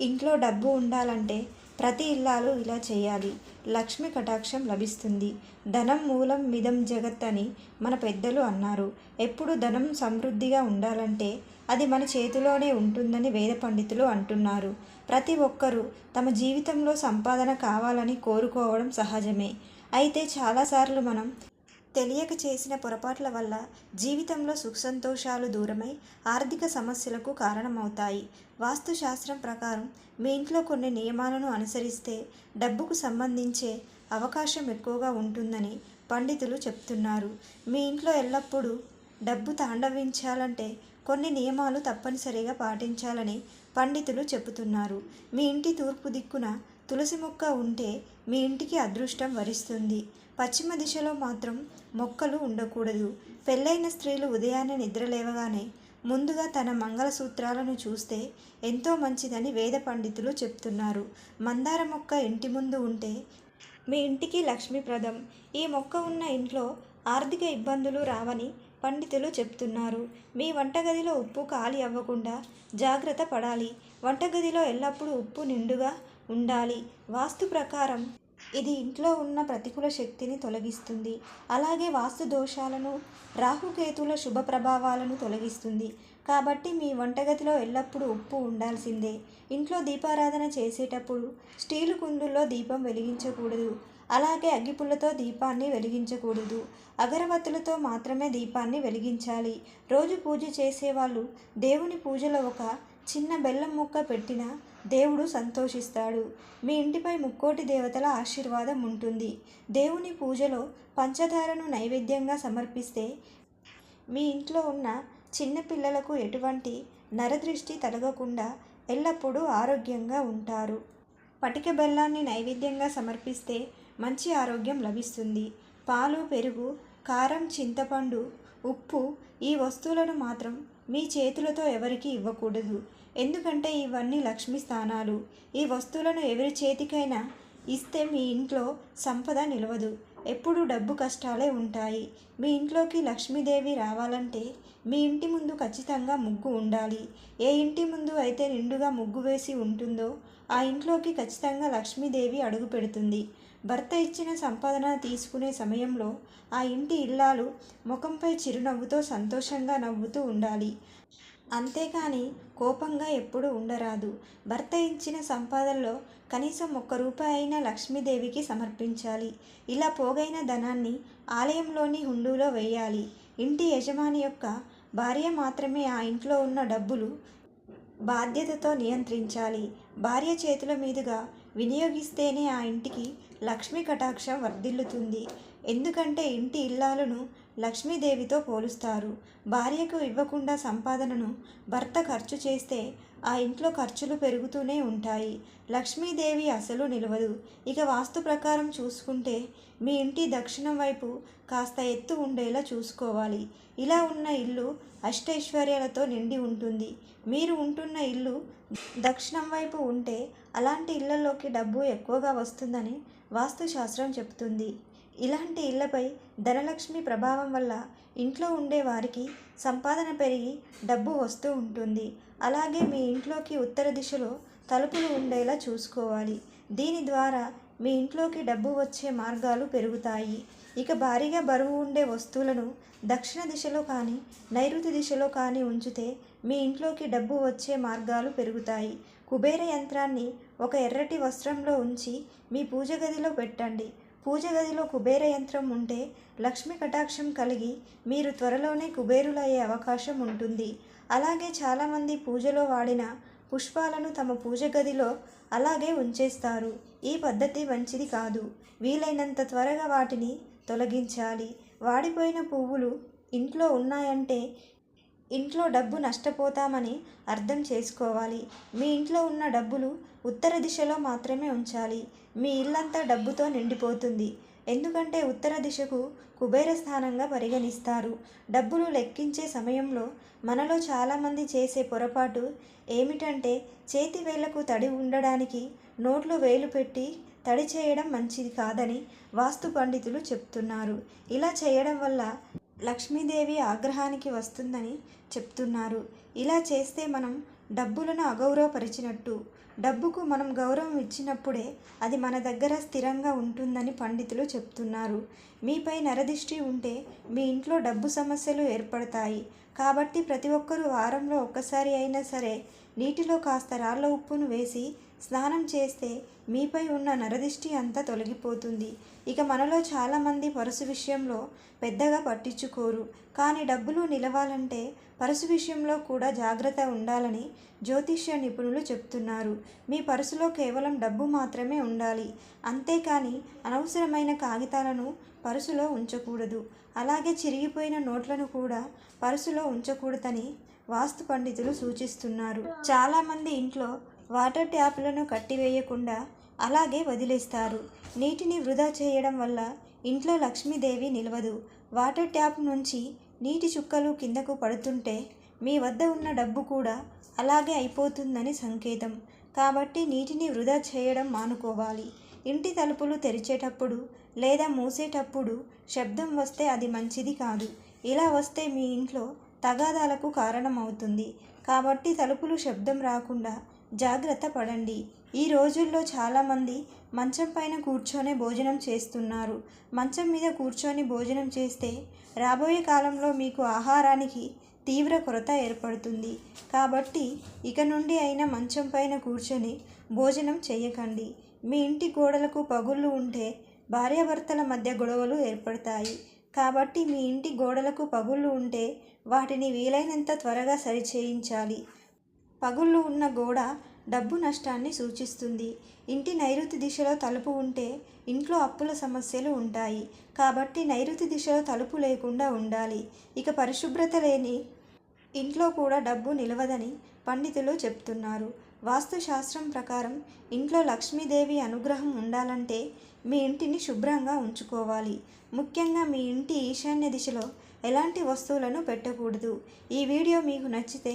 ఇంట్లో డబ్బు ఉండాలంటే ప్రతి ఇల్లాలు ఇలా చేయాలి. లక్ష్మి కటాక్షం లభిస్తుంది. ధనం మూలం మిదం జగత్ అని మన పెద్దలు అన్నారు. ఎప్పుడు ధనం సమృద్ధిగా ఉండాలంటే అది మన చేతిలోనే ఉంటుందని వేద పండితులు అంటున్నారు. ప్రతి ఒక్కరూ తమ జీవితంలో సంపాదన కావాలని కోరుకోవడం సహజమే. అయితే చాలాసార్లు మనం తెలియక చేసిన పొరపాట్ల వల్ల జీవితంలో సుఖసంతోషాలు దూరమై ఆర్థిక సమస్యలకు కారణమవుతాయి. వాస్తుశాస్త్రం ప్రకారం మీ ఇంట్లో కొన్ని నియమాలను అనుసరిస్తే డబ్బుకు సంబంధించే అవకాశం ఎక్కువగా ఉంటుందని పండితులు చెప్తున్నారు. మీ ఇంట్లో ఎల్లప్పుడూ డబ్బు తాండవించాలంటే కొన్ని నియమాలు తప్పనిసరిగా పాటించాలని పండితులు చెబుతున్నారు. మీ ఇంటి తూర్పు దిక్కున తులసి మొక్క ఉంటే మీ ఇంటికి అదృష్టం వరిస్తుంది. పశ్చిమ దిశలో మాత్రం మొక్కలు ఉండకూడదు. పెళ్ళైన స్త్రీలు ఉదయాన్నే నిద్రలేవగానే ముందుగా తన మంగళసూత్రాలను చూస్తే ఎంతో మంచిదని వేద పండితులు చెప్తున్నారు. మందార మొక్క ఇంటి ముందు ఉంటే మీ ఇంటికి లక్ష్మీప్రదం ఈ మొక్క ఉన్న ఇంట్లో ఆర్థిక ఇబ్బందులు రావని పండితులు చెప్తున్నారు. మీ వంటగదిలో ఉప్పు ఖాళీ అవ్వకుండా జాగ్రత్త పడాలి. వంటగదిలో ఎల్లప్పుడూ ఉప్పు నిండుగా ఉండాలి. వాస్తు ప్రకారం ఇది ఇంట్లో ఉన్న ప్రతికూల శక్తిని తొలగిస్తుంది. అలాగే వాస్తు దోషాలను రాహుకేతుల శుభ ప్రభావాలను తొలగిస్తుంది. కాబట్టి మీ వంటగదిలో ఎల్లప్పుడూ ఉప్పు ఉండాల్సిందే. ఇంట్లో దీపారాధన చేసేటప్పుడు స్టీలు కుందుల్లో దీపం వెలిగించకూడదు. అలాగే అగ్గిపుల్లతో దీపాన్ని వెలిగించకూడదు. అగరబత్తులతో మాత్రమే దీపాన్ని వెలిగించాలి. రోజు పూజ చేసేవాళ్ళు దేవుని పూజలో ఒక చిన్న బెల్లం ముక్క పెట్టినా దేవుడు సంతోషిస్తాడు. మీ ఇంటిపై ముక్కోటి దేవతల ఆశీర్వాదం ఉంటుంది. దేవుని పూజలో పంచదారను నైవేద్యంగా సమర్పిస్తే మీ ఇంట్లో ఉన్న చిన్నపిల్లలకు ఎటువంటి నరదృష్టి తలగకుండా ఎల్లప్పుడూ ఆరోగ్యంగా ఉంటారు. పటిక బెల్లాన్ని నైవేద్యంగా సమర్పిస్తే మంచి ఆరోగ్యం లభిస్తుంది. పాలు పెరుగు కారం చింతపండు ఉప్పు ఈ వస్తువులను మాత్రం మీ చేతులతో ఎవరికి ఇవ్వకూడదు. ఎందుకంటే ఇవన్నీ లక్ష్మి స్థానాలు. ఈ వస్తువులను ఎవరి చేతికైనా ఇస్తే మీ ఇంట్లో సంపద నిలవదు. ఎప్పుడు డబ్బు కష్టాలే ఉంటాయి. మీ ఇంట్లోకి లక్ష్మీదేవి రావాలంటే మీ ఇంటి ముందు ఖచ్చితంగా ముగ్గు ఉండాలి. ఏ ఇంటి ముందు అయితే నిండుగా ముగ్గు వేసి ఉంటుందో ఆ ఇంట్లోకి ఖచ్చితంగా లక్ష్మీదేవి అడుగు పెడుతుంది. భర్త ఇచ్చిన సంపాదన తీసుకునే సమయంలో ఆ ఇంటి ఇల్లాలు ముఖంపై చిరునవ్వుతో సంతోషంగా నవ్వుతూ ఉండాలి. అంతేకాని కోపంగా ఎప్పుడూ ఉండరాదు. భర్త ఇచ్చిన సంపాదనలో కనీసం ఒక్క రూపాయి అయినా లక్ష్మీదేవికి సమర్పించాలి. ఇలా పోగైన ధనాన్ని ఆలయంలోని హుండూలో వేయాలి. ఇంటి యజమాని యొక్క భార్య మాత్రమే ఆ ఇంట్లో ఉన్న డబ్బులు బాధ్యతతో నియంత్రించాలి. భార్య చేతుల మీదుగా వినియోగిస్తేనే ఆ ఇంటికి లక్ష్మీ కటాక్షం వర్ధిల్లుతుంది. ఎందుకంటే ఇంటి ఇల్లాలను లక్ష్మీదేవితో పోలుస్తారు. భార్యకు ఇవ్వకుండా సంపాదనను భర్త ఖర్చు చేస్తే ఆ ఇంట్లో ఖర్చులు పెరుగుతూనే ఉంటాయి. లక్ష్మీదేవి అసలు నిలవదు. ఇక వాస్తు ప్రకారం చూసుకుంటే మీ ఇంటి దక్షిణం వైపు కాస్త ఎత్తు ఉండేలా చూసుకోవాలి. ఇలా ఉన్న ఇల్లు అష్టైశ్వర్యాలతో నిండి ఉంటుంది. మీరు ఉంటున్న ఇల్లు దక్షిణం వైపు ఉంటే అలాంటి ఇళ్ళలోకి డబ్బు ఎక్కువగా వస్తుందని వాస్తుశాస్త్రం చెబుతుంది ఇలాంటి ఇళ్ళపై ధనలక్ష్మి ప్రభావం వల్ల ఇంట్లో ఉండే వారికి సంపాదన పెరిగి డబ్బు వస్తూ ఉంటుంది. అలాగే మీ ఇంట్లోకి ఉత్తర దిశలో తలుపులు ఉండేలా చూసుకోవాలి. దీని ద్వారా మీ ఇంట్లోకి డబ్బు వచ్చే మార్గాలు పెరుగుతాయి. ఇక భారీగా బరువు ఉండే వస్తువులను దక్షిణ దిశలో కానీ నైరుతి దిశలో కానీ ఉంచితే మీ ఇంట్లోకి డబ్బు వచ్చే మార్గాలు పెరుగుతాయి. కుబేర యంత్రాన్ని ఒక ఎర్రటి వస్త్రంలో ఉంచి మీ పూజ గదిలో పెట్టండి. పూజ గదిలో కుబేర యంత్రం ఉంటే లక్ష్మి కటాక్షం కలిగి మీరు త్వరలోనే కుబేరులయ్యే అవకాశం ఉంటుంది. అలాగే చాలామంది పూజలో వాడిన పుష్పాలను తమ పూజ గదిలో అలాగే ఉంచేస్తారు. ఈ పద్ధతి మంచిది కాదు. వీలైనంత త్వరగా వాటిని తొలగించాలి. వాడిపోయిన పువ్వులు ఇంట్లో ఉన్నాయంటే ఇంట్లో డబ్బు నష్టపోతామని అర్థం చేసుకోవాలి. మీ ఇంట్లో ఉన్న డబ్బులు ఉత్తర దిశలో మాత్రమే ఉంచాలి. మీ ఇల్లంతా డబ్బుతో నిండిపోతుంది. ఎందుకంటే ఉత్తర దిశకు కుబేర స్థానంగా పరిగణిస్తారు. డబ్బులు లెక్కించే సమయంలో మనలో చాలామంది చేసే పొరపాటు ఏమిటంటే చేతి వేళ్ళకు తడి ఉండడానికి నోట్లో వేలు పెట్టి తడి చేయడం మంచిది కాదని వాస్తు పండితులు చెప్తున్నారు. ఇలా చేయడం వల్ల లక్ష్మీదేవి ఆగ్రహానికి వస్తుందని చెప్తున్నారు. ఇలా చేస్తే మనం డబ్బులను అగౌరవపరిచినట్టు. డబ్బుకు మనం గౌరవం ఇచ్చినప్పుడే అది మన దగ్గర స్థిరంగా ఉంటుందని పండితులు చెప్తున్నారు. మీపై నరదిష్టి ఉంటే మీ ఇంట్లో డబ్బు సమస్యలు ఏర్పడతాయి. కాబట్టి ప్రతి ఒక్కరూ వారంలో ఒక్కసారి అయినా సరే నీటిలో కాస్త రాళ్ళ ఉప్పును వేసి స్నానం చేస్తే మీపై ఉన్న నరదిష్టి అంతా తొలగిపోతుంది. ఇక మనలో చాలామంది పరుసు విషయంలో పెద్దగా పట్టించుకోరు. కానీ డబ్బులు నిలవాలంటే పరుసు విషయంలో కూడా జాగ్రత్త ఉండాలని జ్యోతిష్య నిపుణులు చెప్తున్నారు. మీ పరుసులో కేవలం డబ్బు మాత్రమే ఉండాలి. అంతేకాని అనవసరమైన కాగితాలను పరుసులో ఉంచకూడదు. అలాగే చిరిగిపోయిన నోట్లను కూడా పరుసులో ఉంచకూడదని వాస్తు పండితులు సూచిస్తున్నారు. చాలామంది ఇంట్లో వాటర్ ట్యాప్లను కట్టివేయకుండా అలాగే వదిలేస్తారు. నీటిని వృధా చేయడం వల్ల ఇంట్లో లక్ష్మీదేవి నిలవదు. వాటర్ ట్యాప్ నుంచి నీటి చుక్కలు కిందకు పడుతుంటే మీ వద్ద ఉన్న డబ్బు కూడా అలాగే అయిపోతుందని సంకేతం. కాబట్టి నీటిని వృధా చేయడం మానుకోవాలి. ఇంటి తలుపులు తెరిచేటప్పుడు లేదా మూసేటప్పుడు శబ్దం వస్తే అది మంచిది కాదు. ఇలా వస్తే మీ ఇంట్లో తగాదాలకు కారణమవుతుంది. కాబట్టి తలుపులు శబ్దం రాకుండా జాగ్రత్త పడండి. ఈ రోజుల్లో చాలామంది మంచం పైన కూర్చొని భోజనం చేస్తున్నారు. మంచం మీద కూర్చొని భోజనం చేస్తే రాబోయే కాలంలో మీకు ఆహారానికి తీవ్ర కొరత ఏర్పడుతుంది. కాబట్టి ఇక నుండి అయినా మంచం పైన కూర్చొని భోజనం చేయకండి. మీ ఇంటి గోడలకు పగుళ్ళు ఉంటే భార్యాభర్తల మధ్య గొడవలు ఏర్పడతాయి. కాబట్టి మీ ఇంటి గోడలకు పగుళ్ళు ఉంటే వాటిని వీలైనంత త్వరగా సరిచేయించాలి. పగుళ్ళు ఉన్న గోడ డబ్బు నష్టాన్ని సూచిస్తుంది. ఇంటి నైరుతి దిశలో తలుపు ఉంటే ఇంట్లో అప్పుల సమస్యలు ఉంటాయి. కాబట్టి నైరుతి దిశలో తలుపు లేకుండా ఉండాలి. ఇక పరిశుభ్రత లేని ఇంట్లో కూడా డబ్బు నిలవదని పండితులు చెప్తున్నారు. వాస్తుశాస్త్రం ప్రకారం ఇంట్లో లక్ష్మీదేవి అనుగ్రహం ఉండాలంటే మీ ఇంటిని శుభ్రంగా ఉంచుకోవాలి. ముఖ్యంగా మీ ఇంటి ఈశాన్య దిశలో ఎలాంటి వస్తువులను పెట్టకూడదు. ఈ వీడియో మీకు నచ్చితే